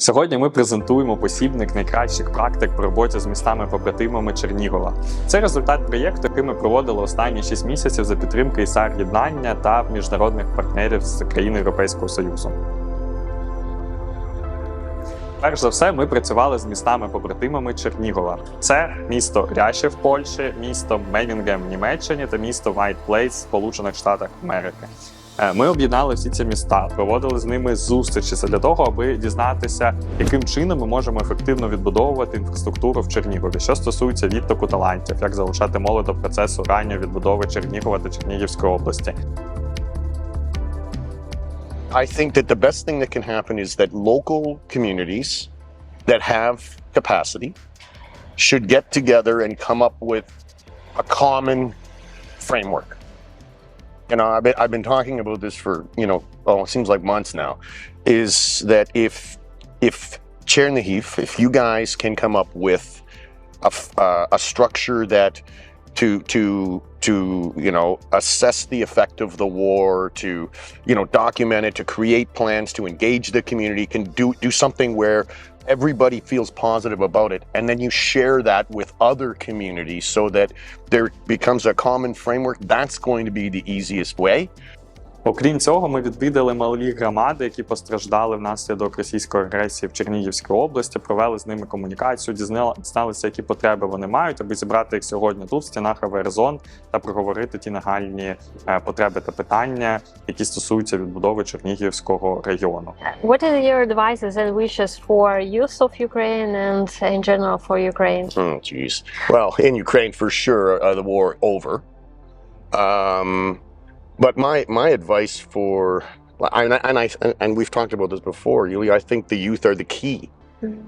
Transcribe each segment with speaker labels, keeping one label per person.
Speaker 1: Сьогодні ми презентуємо посібник найкращих практик по роботі з містами побратимами Чернігова. Це результат проєкту, який ми проводили останні 6 місяців за підтримки ІСАР єднання та міжнародних партнерів з країн Європейського Союзу. Перш за все, ми працювали з містами-побратимами Чернігова. Це місто Ряще в Польщі, місто Менінгем в Німеччині та місто White Place в Сполучених Штатах Америки. Е, Ми об'єднали всі ці міста, проводили з ними зустрічі для того, аби дізнатися, яким чином ми можемо ефективно відбудовувати інфраструктуру в Чернігові, що стосується відтоку талантів, як залучати молодь до процесу ранньої відбудови Чернігова та Чернігівської області.
Speaker 2: I think that the best thing that can happen is that local communities that have capacity should get together and come up with a common framework. You know, I've been, I've been talking about this for, you know, oh, it seems like months now, is that if, if Chair Chernihiv, if you guys can come up with a, uh, a structure that to to to you know assess the effect of the war to you know document it to create plans to engage the community can do do something where everybody feels positive about it. And then you share that with other communities so that there becomes a common framework. That's going to be the easiest way
Speaker 1: Окрім цього, ми відвідали малі громади, які постраждали внаслідок російської агресії в Чернігівській області, провели з ними комунікацію, дізналися, які потреби вони мають, аби зібрати їх сьогодні тут, в стінах АВР-зон, та проговорити ті нагальні е, потреби та питання, які стосуються відбудови Чернігівського району.
Speaker 3: What are your advices and wishes for youth of Ukraine and in general for Ukraine?
Speaker 2: Oh, jeez. Well, in Ukraine, for sure, uh, the war over. Um, but my my advice for and I, and I and we've talked about this before. Yulia, I think the youth are the key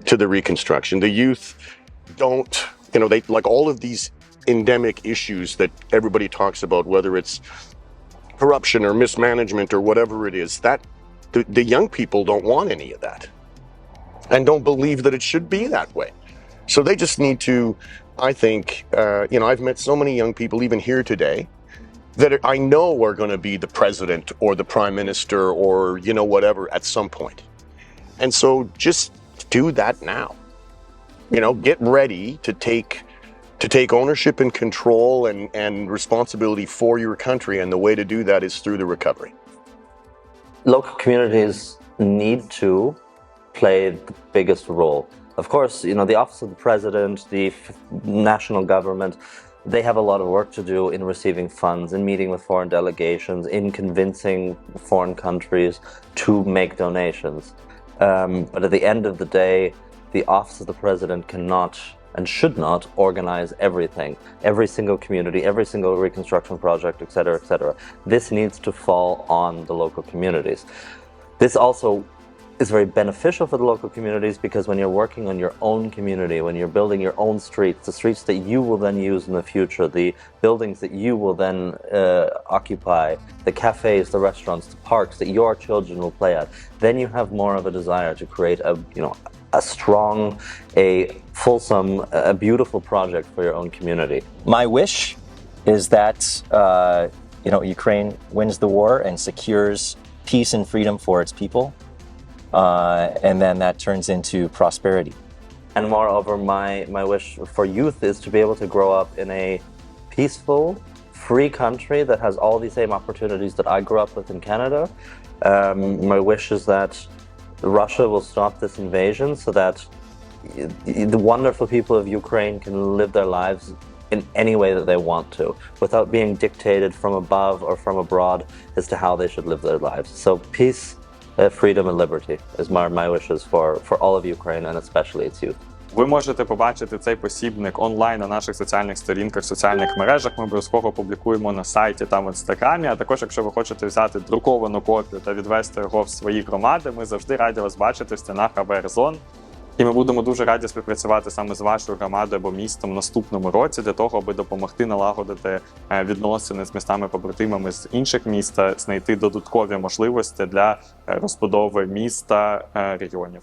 Speaker 2: to the reconstruction. The youth don't, you know, they like all of these endemic issues that everybody talks about, whether it's corruption or mismanagement or whatever it is. That the, the young people don't want any of that, and don't believe that it should be that way. So they just need to, I think, uh, you know, I've met so many young people, even here today, that I know are going to be the president or the prime minister or, you know, whatever at some point. And so just do that now. You know, get ready to take to take ownership and control and, and responsibility for your country. And the way to do that is through the recovery.
Speaker 4: local communities need to play the biggest role. Of course, you know, the office of the president, the national government, they have a lot of work to do in receiving funds, in meeting with foreign delegations, in convincing foreign countries to make donations. Um, but at the end of the day, the office of the president cannot and should not organize everything, every single community, every single reconstruction project, etc cetera, et cetera. This needs to fall on the local communities. This also is very beneficial for the local communities because when you're working on your own community, when you're building your own streets, the streets that you will then use in the future, the buildings that you will then uh, occupy, the cafes, the restaurants, the parks that your children will play at, then you have more of a desire to create a, you know, a strong, a fulsome, a beautiful project for your own community.
Speaker 5: My wish is that uh, you know Ukraine wins the war and secures peace and freedom for its people, uh, and then that turns into prosperity.
Speaker 4: And moreover, my, my wish for youth is to be able to grow up in a peaceful, free country that has all the same opportunities that I grew up with in Canada. Um, my wish is that Russia will stop this invasion so that the wonderful people of Ukraine can live their lives in any way that they want to without being dictated from above or from abroad as to how they should live their lives. So, peace, freedom, and liberty is my, my wishes for, for all of Ukraine and especially its youth.
Speaker 1: Ви можете побачити цей посібник онлайн на наших соціальних сторінках, соціальних мережах. Ми обов'язково публікуємо на сайті та в інстаграмі. А також, якщо ви хочете взяти друковану копію та відвести його в свої громади, ми завжди раді вас бачити в стінах АВР-зон. І ми будемо дуже раді співпрацювати саме з вашою громадою або містом в наступному році для того, аби допомогти налагодити е, відносини з містами побратимами з інших міст, знайти додаткові можливості для е, розбудови міста е, регіонів.